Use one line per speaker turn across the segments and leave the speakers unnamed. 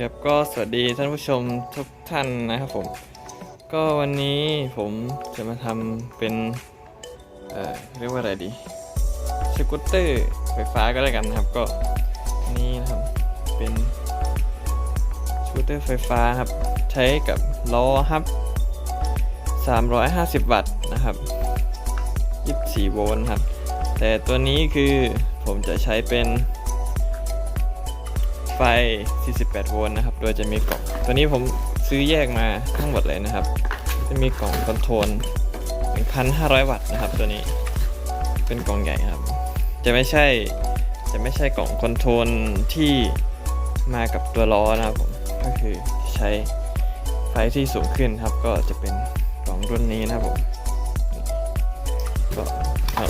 ครับก็สวัสดีท่านผู้ชมทุกท่านนะครับผม ก็วันนี้ผมจะมาทำเป็น เอ่อเรียกว่าอะไรดี สกูตเตอร์ไฟฟ้าก็แล้วกันนะครับ ก็นนี้นะครับเป็นสกูตเตอร์ไฟฟ้าครับ ใช้กับล้อครับ 350 วัตต์นะครับ 24 โวลต์ครับ แต่ตัวนี้คือผมจะใช้เป็น ไฟ 48 โวลต์นะครับ โดยจะมีกล่อง ตัวนี้ผมซื้อแยกมาทั้งหมดเลยนะครับ จะมีกล่องคอนโทรล1,500 วัตต์นะครับ ตัวนี้ เป็นกล่องใหญ่ครับ จะไม่ใช่ จะไม่ใช่กล่องคอนโทรลที่มากับตัวล้อนะครับผม ก็คือใช้ไฟที่สูงขึ้นครับ ก็จะเป็นกล่องรุ่นนี้นะครับผมก็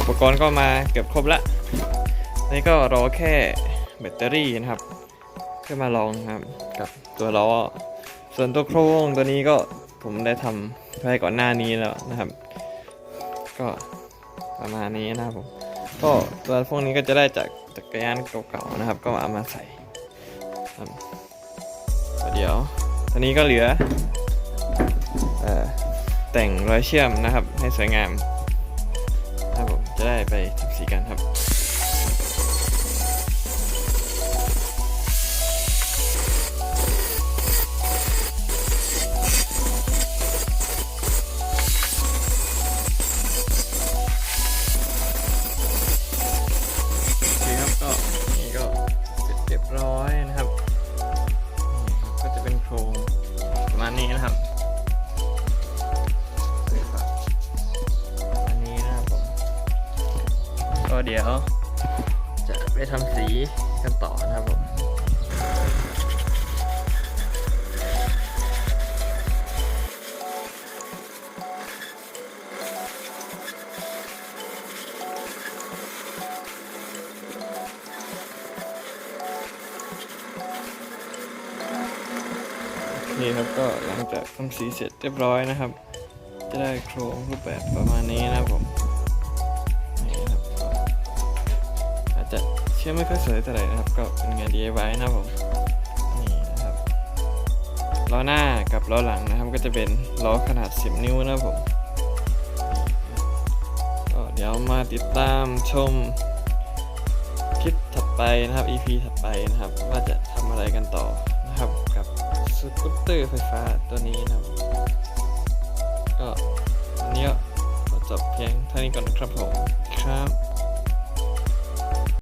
อุปกรณ์ก็มาเกือบครบละนี่ก็รอแค่แบตเตอรี่นะครับ พื่อมาลองครับกับตัวล้อส่วนตัวโครงตัวนี้ก็ผมได้ทำไว้ก่อนหน้านี้แล้วนะครับ ก็ประมาณนี้นะครับผมก็ตัวพวกนี้ก็จะได้จากจักรยานเก่าๆนะครับ ก็เอามาใส่ครับเดี๋ยวตอนนี้ก็เหลือเอ่อแต่งรอยเชื่อมนะครับให้สวยงามนะครับผมจะได้ไปทำสีกันครับ ณนี้นะครับอันนี้นะครับผมก็เดี๋ยวจะไปทำสีกันต่อนะครับผม โอเครับก็หลังจากทำสีเสร็จเรียบร้อยนะครับ จะได้โครงรูปแบบประมาณนี้นะครับผมนี่ครับอาจจะเชื่อไม่ค่อยสวยเท่าไหร่นะครับ ก็เป็นงาน DIY นะครับผมนี่นะครับล้อหน้ากับล้อหลังนะครับ ก็จะเป็นล้อขนาด 10 นิ้วนะครับผมก็เดี๋ยวมาติดตามชมคลิปถัดไปนะครับ EP ถัดไปนะครับ ว่าจะทำอะไรกันต่อนะครับ สกูตเตอร์ไฟฟ้าตัวนี้นะครับ ก็วันนี้ก็จบเพียงเท่านี้ก่อนนะครับผมครับ